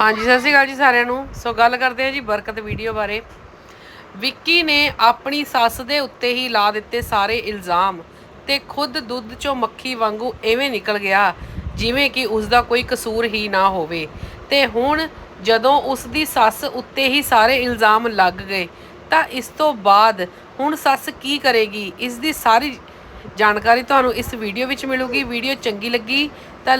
ਹਾਂਜੀ, ਸਤਿ ਸ਼੍ਰੀ ਅਕਾਲ ਜੀ ਸਾਰਿਆਂ ਨੂੰ। ਸੋ ਗੱਲ ਕਰਦੇ ਹਾਂ ਜੀ ਬਰਕਤ ਵੀਡੀਓ ਬਾਰੇ। ਵਿੱਕੀ ਨੇ ਆਪਣੀ ਸੱਸ ਦੇ ਉੱਤੇ ਹੀ ਲਾ ਦਿੱਤੇ ਸਾਰੇ ਇਲਜ਼ਾਮ ਤੇ ਖੁਦ ਦੁੱਧ ਚੋਂ ਮੱਖੀ ਵਾਂਗੂ ਐਵੇਂ ਨਿਕਲ ਗਿਆ, ਜਿਵੇਂ ਕਿ ਉਸ ਦਾ ਕੋਈ ਕਸੂਰ ਹੀ ਨਾ ਹੋਵੇ। ਤੇ ਹੁਣ ਜਦੋਂ ਉਸ ਦੀ ਸੱਸ ਉੱਤੇ ਹੀ ਸਾਰੇ ਇਲਜ਼ਾਮ ਲੱਗ ਗਏ, ਤਾਂ ਇਸ ਤੋਂ ਬਾਅਦ ਹੁਣ ਸੱਸ ਕੀ ਕਰੇਗੀ? ਇਸ ਦੀ ਸਾਰੀ ਜਾਣਕਾਰੀ ਤੁਹਾਨੂੰ ਇਸ ਵੀਡੀਓ ਵਿੱਚ ਮਿਲੂਗੀ। ਵੀਡੀਓ ਚੰਗੀ ਲੱਗੀ ਤਾਂ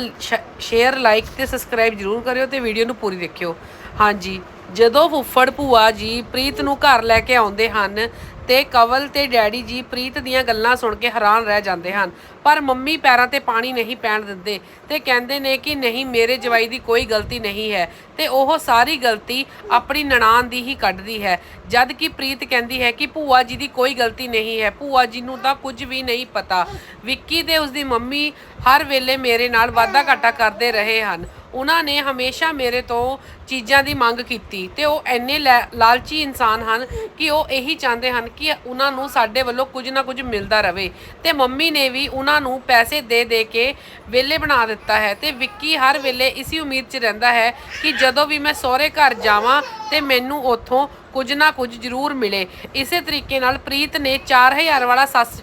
ਸ਼ੇਅਰ ਲਾਈਕ ਤੇ ਸਬਸਕ੍ਰਾਈਬ ਜਰੂਰ ਕਰਿਓ ਤੇ ਵੀਡੀਓ ਨੂੰ ਪੂਰੀ ਦੇਖਿਓ। ਹਾਂਜੀ, ਜਦੋਂ ਫੁੱਫੜ ਭੂਆ ਜੀ ਪ੍ਰੀਤ ਨੂੰ ਘਰ ਲੈ ਕੇ ਆਉਂਦੇ ਹਨ ਤੇ ਕਵਲ ਤੇ ਡੈਡੀ ਜੀ ਪ੍ਰੀਤ ਦੀਆਂ ਗੱਲਾਂ ਸੁਣ ਕੇ ਹੈਰਾਨ ਰਹਿ ਜਾਂਦੇ ਹਨ। ਪਰ ਮੰਮੀ ਪੈਰਾਂ ਤੇ ਪਾਣੀ ਨਹੀਂ ਪੈਣ ਦਿੰਦੇ ਤੇ ਕਹਿੰਦੇ ਨੇ ਕਿ ਨਹੀਂ, ਮੇਰੇ ਜਵਾਈ ਦੀ ਕੋਈ ਗਲਤੀ ਨਹੀਂ ਹੈ ਤੇ ਉਹ ਸਾਰੀ ਗਲਤੀ ਆਪਣੀ ਨਨਾਣ ਦੀ ਹੀ ਕੱਢਦੀ ਹੈ। ਜਦ ਕਿ ਪ੍ਰੀਤ ਕਹਿੰਦੀ ਹੈ ਕਿ ਭੂਆ ਜੀ ਦੀ ਕੋਈ ਗਲਤੀ ਨਹੀਂ ਹੈ, ਭੂਆ ਜੀ ਨੂੰ ਤਾਂ ਕੁਝ ਵੀ ਨਹੀਂ ਪਤਾ। ਵਿੱਕੀ ਤੇ ਉਸਦੀ ਮੰਮੀ ਹਰ ਵੇਲੇ ਮੇਰੇ ਨਾਲ ਵਾਅਦਾ ਘਾਟਾ ਕਰਦੇ ਰਹੇ ਹਨ। ਉਹਨਾਂ ਨੇ ਹਮੇਸ਼ਾ ਮੇਰੇ ਤੋਂ ਚੀਜ਼ਾਂ ਦੀ ਮੰਗ ਕੀਤੀ ਤੇ ਉਹ ਐਨੇ ਲੈ- ਲਾਲਚੀ ਇਨਸਾਨ ਹਨ ਕਿ ਉਹ ਇਹੀ ਚਾਹੁੰਦੇ ਹਨ ਕਿ ਉਹਨਾਂ ਨੂੰ ਸਾਡੇ ਵੱਲੋਂ ਕੁਝ ਨਾ ਕੁਝ ਮਿਲਦਾ ਰਵੇ। ਤੇ ਮੰਮੀ ਨੇ ਵੀ ਉਹਨਾਂ ਨੂੰ ਪੈਸੇ ਦੇ ਦੇ ਕੇ ਵੇਲੇ ਬਣਾ ਦਿੱਤਾ ਹੈ ਤੇ ਵਿੱਕੀ ਹਰ ਵੇਲੇ ਇਸੀ ਉਮੀਦ 'ਚ ਰਹਿੰਦਾ ਹੈ ਕਿ ਜਦੋਂ ਵੀ ਮੈਂ ਸਹੁਰੇ ਘਰ ਜਾਵਾਂ ਤੇ ਮੈਨੂੰ ਉੱਥੋਂ ਕੁਝ ਨਾ ਕੁਝ ਜ਼ਰੂਰ ਮਿਲੇ। ਇਸੇ ਤਰੀਕੇ ਨਾਲ ਪ੍ਰੀਤ ਨੇ 4000 ਵਾਲਾ ਸੱਸ,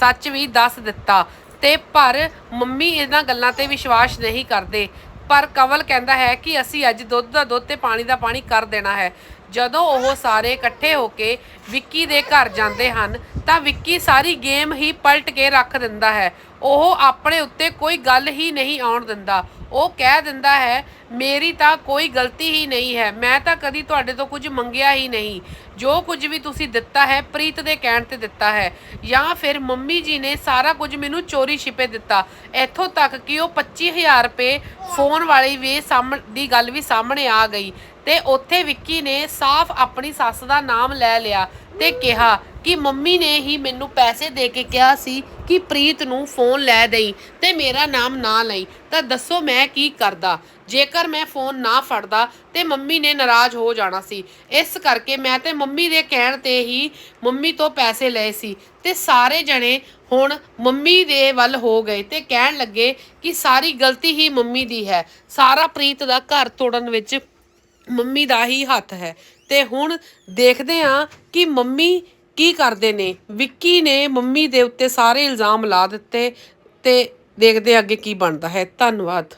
ਸੱਚ ਵੀ ਦੱਸ ਦਿੱਤਾ ਤੇ ਪਰ ਮੰਮੀ ਇਹਨਾਂ ਗੱਲਾਂ ਤੇ ਵਿਸ਼ਵਾਸ ਨਹੀਂ ਕਰਦੇ। ਪਰ ਕਵਲ ਕਹਿੰਦਾ ਹੈ ਕਿ ਅਸੀਂ ਅੱਜ ਦੁੱਧ ਦਾ ਦੁੱਧ ਤੇ ਪਾਣੀ ਦਾ ਪਾਣੀ ਕਰ ਦੇਣਾ ਹੈ। ਜਦੋਂ ਉਹ ਸਾਰੇ ਇਕੱਠੇ ਹੋ ਕੇ ਵਿੱਕੀ ਦੇ ਘਰ ਜਾਂਦੇ ਹਨ, ਤਾਂ ਵਿੱਕੀ ਸਾਰੀ ਗੇਮ ਹੀ ਪਲਟ ਕੇ ਰੱਖ ਦਿੰਦਾ ਹੈ। ਉਹ ਆਪਣੇ ਉੱਤੇ ਕੋਈ ਗੱਲ ਹੀ ਨਹੀਂ ਆਉਣ ਦਿੰਦਾ। ਉਹ ਕਹਿ ਦਿੰਦਾ ਹੈ, ਮੇਰੀ ਤਾਂ ਕੋਈ ਗਲਤੀ ਹੀ ਨਹੀਂ ਹੈ। ਮੈਂ ਤਾਂ ਕਦੀ ਤੁਹਾਡੇ ਤੋਂ ਕੁਝ ਮੰਗਿਆ ਹੀ ਨਹੀਂ। ਜੋ ਕੁਝ ਵੀ ਤੁਸੀਂ ਦਿੱਤਾ ਹੈ, ਪ੍ਰੀਤ ਦੇ ਕਹਿਣ ਤੇ ਦਿੱਤਾ ਹੈ। ਜਾਂ ਫਿਰ ਮੰਮੀ ਜੀ ਨੇ ਸਾਰਾ ਕੁਝ ਮੈਨੂੰ ਚੋਰੀ ਛਿਪੇ ਦਿੱਤਾ। ਇੱਥੋਂ ਤੱਕ ਕਿ ਉਹ 25000 ਰੁਪਏ ਫੋਨ ਵਾਲੀ ਵੀ ਸਾਹਮਣ, ਦੀ ਗੱਲ ਵੀ ਸਾਹਮਣੇ ਆ ਗਈ ਤੇ ਉੱਥੇ ਵਿੱਕੀ ਨੇ ਸਾਫ਼ ਆਪਣੀ ਸੱਸ ਦਾ ਨਾਮ ਲੈ ਲਿਆ ਤੇ ਕਿਹਾ ਕਿ ਮੰਮੀ ਨੇ ਹੀ ਮੈਨੂੰ ਪੈਸੇ ਦੇ ਕੇ ਕਿਹਾ ਸੀ ਕਿ ਪ੍ਰੀਤ ਨੂੰ ਫੋਨ ਲੈ ਦੇਈ ਤੇ ਮੇਰਾ ਨਾਮ ਨਾ ਲਈ। ਤਾਂ ਦੱਸੋ ਮੈਂ ਕੀ ਕਰਦਾ? ਜੇਕਰ ਮੈਂ ਫੋਨ ਨਾ ਫੜਦਾ, ਤੇ ਮੰਮੀ ਨੇ ਨਾਰਾਜ਼ ਹੋ ਜਾਣਾ ਸੀ। ਇਸ ਕਰਕੇ ਮੈਂ ਤੇ ਮੰਮੀ ਦੇ ਕਹਿਣ ਤੇ ਹੀ ਮੰਮੀ ਤੋਂ ਪੈਸੇ ਲਏ ਸੀ ਤੇ ਸਾਰੇ ਜਣੇ ਹੁਣ ਮੰਮੀ ਦੇ ਵੱਲ ਹੋ ਗਏ ਤੇ ਕਹਿਣ ਲੱਗੇ ਕਿ ਸਾਰੀ ਗਲਤੀ ਹੀ ਮੰਮੀ ਦੀ ਹੈ। ਸਾਰਾ ਪ੍ਰੀਤ ਦਾ ਘਰ ਤੋੜਨ ਵਿੱਚ ਮੰਮੀ ਦਾ ਹੀ ਹੱਥ ਹੈ। ਤੇ ਹੁਣ ਦੇਖਦੇ ਹਾਂ ਕਿ ਮੰਮੀ ਕੀ ਕਰਦੇ ਨੇ? ਵਿੱਕੀ ਨੇ ਮੰਮੀ ਦੇ ਉੱਤੇ ਸਾਰੇ ਇਲਜ਼ਾਮ ਲਾ ਦਿੱਤੇ ਤੇ ਦੇਖਦੇ ਅੱਗੇ ਕੀ ਬਣਦਾ ਹੈ। ਧੰਨਵਾਦ।